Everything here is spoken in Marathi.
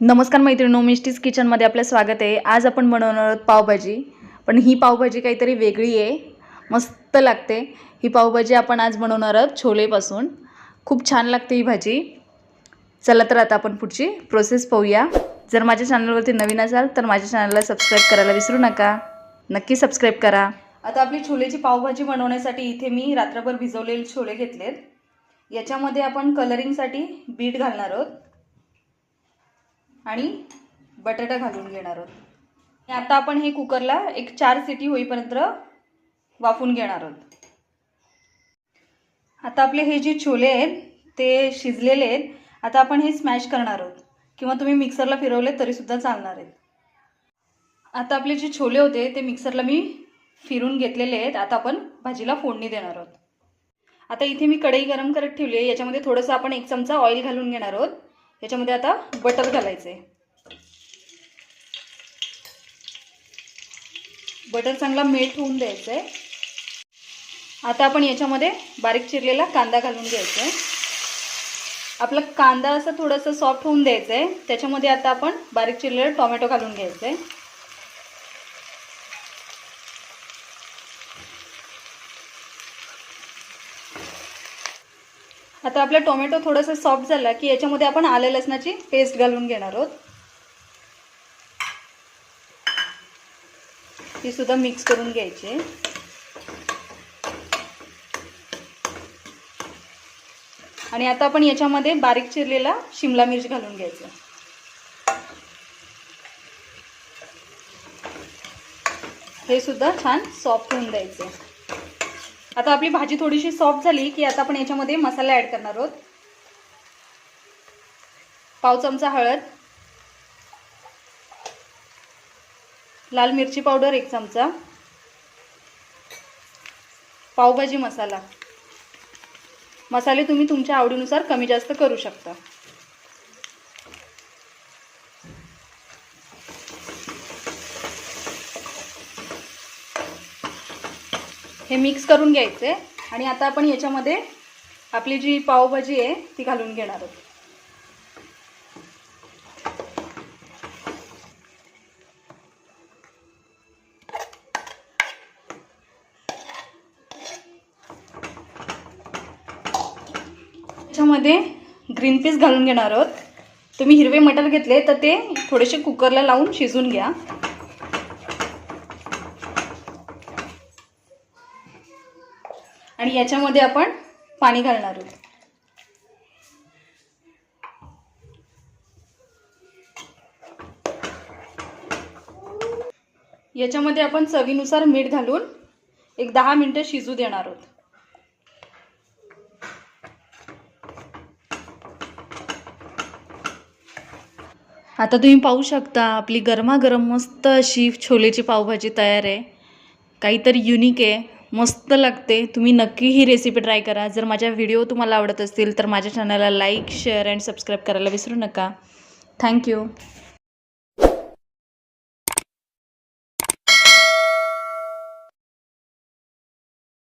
नमस्कार मैत्रिणी मिस्टीज किचनमध्ये आपलं स्वागत आहे. आज आपण बनवणार आहोत पावभाजी. पण ही पावभाजी काहीतरी वेगळी आहे. मस्त लागते. ही पावभाजी आपण आज बनवणार आहोत छोलेपासून. खूप छान लागते ही भाजी. चला तर आता आपण पुढची प्रोसेस पाहूया. जर माझ्या चॅनलवरती नवीन असाल तर माझ्या चॅनलला सबस्क्राईब करायला विसरू नका. नक्की सबस्क्राईब करा. आता आपली छोलेची पावभाजी बनवण्यासाठी इथे मी रात्रभर भिजवलेले छोले घेतलेत. याच्यामध्ये आपण कलरिंगसाठी बीट घालणार आहोत. आणि बटाटा घालून घेणार आहोत. आणि आता आपण हे कुकरला एक चार सिटी होईपर्यंत वाफून घेणार आहोत. आता आपले हे जे छोले आहेत ते शिजलेले आहेत. आता आपण हे स्मॅश करणार आहोत. किंवा तुम्ही मिक्सरला फिरवले तरीसुद्धा चालणार आहेत. आता आपले जे छोले होते ते मिक्सरला मी फिरून घेतलेले आहेत. आता आपण भाजीला फोडणी देणार आहोत. आता इथे मी कढई गरम करत ठेवली आहे. याच्यामध्ये थोडंसं आपण एक चमचा ऑइल घालून घेणार आहोत. ह्याच्यामध्ये आता बटर घालायचं आहे बटर चांगला मेल्ट होऊन द्यायचं आहे आता आपण याच्यामध्ये बारीक चिरलेला कांदा घालून घ्यायचा आहे आपला कांदा असं थोडंसं सॉफ्ट होऊन द्यायचं आहे त्याच्यामध्ये आता आपण बारीक चिरलेला टोमॅटो घालून घ्यायचं आहे आता आपला टोमॅटो थोडासा सॉफ्ट झाला की याच्यामध्ये आपण आले लसणाची पेस्ट घालून घेणार आहोत. ती सुद्धा मिक्स करून घ्यायची. आणि आता आपण याच्यामध्ये बारीक चिरलेला शिमला मिर्च घालून घ्यायचा. हे सुद्धा छान सॉफ्ट होऊन द्यायचं. आता आपली भाजी थोडीशी सॉफ्ट झाली की आता आपण याच्यामध्ये मसाला ॲड करणार आहोत. पाव चमचा हळद. लाल मिरची पावडर एक चमचा. पावभाजी मसाला. मसाले तुम्ही तुमच्या आवडीनुसार कमी जास्त करू शकता. हे मिक्स करून घ्यायचं आहे आणि आता आपण याच्यामध्ये आपली जी पावभाजी आहे ती घालून घेणार आहोत. याच्यामध्ये ग्रीन पीस घालून घेणार आहोत. तुम्ही हिरवे मटर घेतले तर ते थोडेसे कुकरला लावून शिजून घ्या. आणि याच्यामध्ये आपण पाणी घालणार आहोत. याच्यामध्ये आपण चवीनुसार मीठ घालून एक दहा मिनटं शिजू देणार आहोत. आता तुम्ही पाहू शकता आपली गरमागरम मस्त अशी छोलेची पावभाजी तयार आहे. काहीतरी युनिक आहे. मस्त लागते. तुम्ही नक्की ही रेसिपी ट्राय करा. जर माझ्या व्हिडिओ तुम्हाला आवडत असतील तर माझ्या चॅनलला लाईक शेअर अँड सबस्क्राईब करायला विसरू नका. थँक्यू